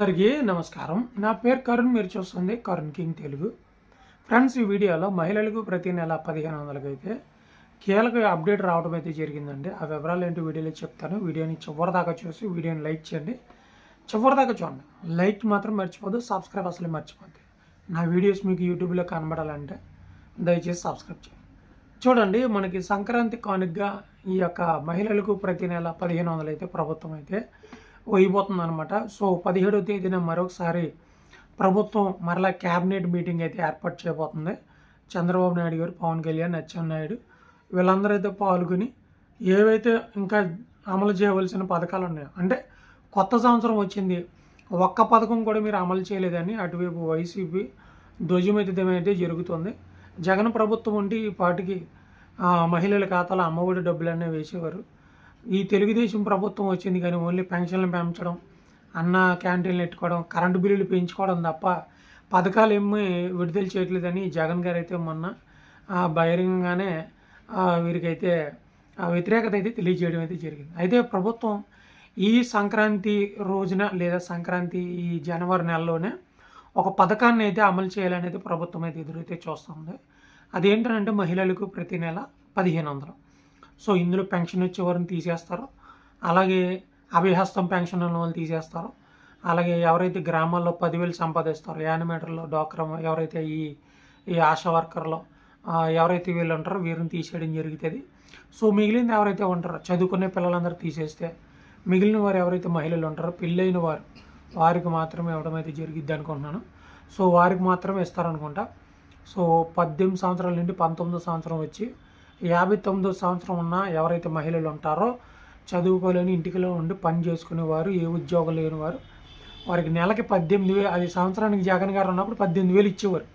అందరికీ నమస్కారం. నా పేరు కరుణ్ మీరు చూస్తుంది కరుణ్ కింగ్ తెలుగు. ఫ్రెండ్స్ ఈ వీడియోలో మహిళలకు ప్రతి నెల పదిహేను వందలకి అయితే కీలక అప్డేట్ రావడం అయితే జరిగిందండి. ఆ వివరాలు ఏంటి వీడియోలో చెప్తాను. వీడియోని చివరి దాకా చూసి వీడియోని లైక్ చేయండి. చివరి దాకా చూడండి. లైక్ మాత్రం మర్చిపోదు సబ్స్క్రైబ్ అసలు మర్చిపోద్ది. నా వీడియోస్ మీకు యూట్యూబ్లో కనబడాలంటే దయచేసి సబ్స్క్రైబ్ చేయండి. చూడండి మనకి సంక్రాంతి కానుకగా ఈ యొక్క మహిళలకు ప్రతి నెల పదిహేను వందలు అయితే ప్రభుత్వం అయితే వేయబోతుంది అనమాట సో పదిహేడవ తేదీన మరొకసారి ప్రభుత్వం మరలా క్యాబినెట్ మీటింగ్ అయితే ఏర్పాటు చేయబోతుంది. చంద్రబాబు నాయుడు గారు పవన్ కళ్యాణ్ నాయుడు వీళ్ళందరూ అయితే పాల్గొని ఏవైతే ఇంకా అమలు చేయవలసిన పథకాలు ఉన్నాయో అంటే కొత్త సంవత్సరం వచ్చింది ఒక్క పథకం కూడా మీరు అమలు చేయలేదని అటువైపు వైసీపీ ధ్వజమెత్తడం అయితే జరుగుతుంది. జగన్ ప్రభుత్వం ఉండి ఈ పాటికి మహిళల ఖాతాలో అమ్మఒడి డబ్బులన్నీ వేసేవారు. ఈ తెలుగుదేశం ప్రభుత్వం వచ్చింది కానీ ఓన్లీ పెన్షన్లు పెంచడం అన్న క్యాంటీన్లు పెట్టుకోవడం కరెంటు బిల్లులు పెంచుకోవడం తప్ప పథకాలు ఏమీ విడుదల చేయట్లేదని జగన్ గారు అయితే మొన్న బహిరంగంగానే వీరికైతే వ్యతిరేకత అయితే తెలియజేయడం అయితే జరిగింది. అయితే ప్రభుత్వం ఈ సంక్రాంతి రోజున లేదా సంక్రాంతి ఈ జనవరి నెలలోనే ఒక పథకాన్ని అయితే అమలు చేయాలనేది ప్రభుత్వం అయితే ఎదురైతే చూస్తుంది అదేంటంటే మహిళలకు ప్రతి నెల పదిహేను వందలు. సో ఇందులో పెన్షన్ వచ్చే వారిని తీసేస్తారు. అలాగే అభిహస్తం పెన్షన్ ఉన్న వాళ్ళు తీసేస్తారు. అలాగే ఎవరైతే గ్రామాల్లో పదివేలు సంపాదిస్తారో యానిమేటర్లు డోక్రా ఎవరైతే ఈ ఈ ఆశా వర్కర్లో ఎవరైతే వీళ్ళు ఉంటారో వీరిని తీసేయడం జరుగుతుంది. సో మిగిలింది ఎవరైతే ఉంటారో చదువుకునే పిల్లలందరూ తీసేస్తే మిగిలిన వారు ఎవరైతే మహిళలు ఉంటారో పెళ్ళైన వారు వారికి మాత్రమే ఇవ్వడం అయితే జరిగిద్ది అనుకుంటున్నాను. సో వారికి మాత్రమే ఇస్తారనుకుంటా. సో పద్దెనిమిది సంవత్సరాల నుండి పంతొమ్మిది సంవత్సరం వచ్చి యాభై తొమ్మిదో సంవత్సరం ఉన్న ఎవరైతే మహిళలు ఉంటారో చదువుకోలేని ఇంటికిలో ఉండి పని చేసుకునేవారు ఏ ఉద్యోగం లేని వారు వారికి నెలకి పద్దెనిమిది వేలు అది సంవత్సరానికి జగన్ గారు ఉన్నప్పుడు పద్దెనిమిది వేలు ఇచ్చేవారు.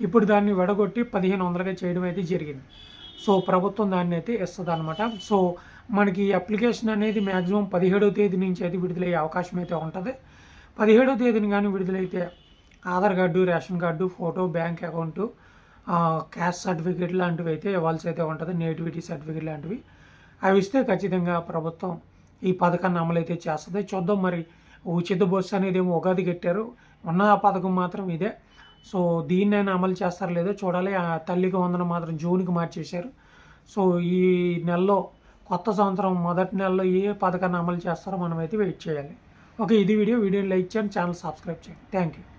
ఇప్పుడు దాన్ని విడగొట్టి పదిహేను వందలుగా చేయడం అయితే జరిగింది. సో ప్రభుత్వం దాన్ని అయితే ఇస్తుంది అనమాట సో మనకి అప్లికేషన్ అనేది మ్యాక్సిమం పదిహేడవ తేదీ నుంచి అయితే విడుదలయ్యే అవకాశం అయితే ఉంటుంది. పదిహేడవ తేదీని కానీ విడుదలైతే Aadhaar card ration card photo bank account caste certificate లాంటివి అయితే ఇవ్వాల్సి అయితే ఉంటుంది నేటివిటీ సర్టిఫికేట్ లాంటివి. అవి ఇస్తే ఖచ్చితంగా ప్రభుత్వం ఈ పథకాన్ని అమలు అయితే చేస్తుంది. చూద్దాం మరి. ఉచిత బస్సు అనేది ఏమో ఉగాది కట్టారు. ఉన్న ఆ పథకం మాత్రం ఇదే. సో దీన్నైనా అమలు చేస్తారో లేదో చూడాలి. ఆ తల్లికి ఉందని మాత్రం జూన్కి మార్చేశారు. సో ఈ నెలలో కొత్త సంవత్సరం మొదటి నెలలో ఏ పథకాన్ని అమలు చేస్తారో మనం అయితే వెయిట్ చేయాలి. ఓకే ఇది వీడియో. వీడియోని లైక్ చేయండి ఛానల్ సబ్స్క్రైబ్ చేయండి. Thank you.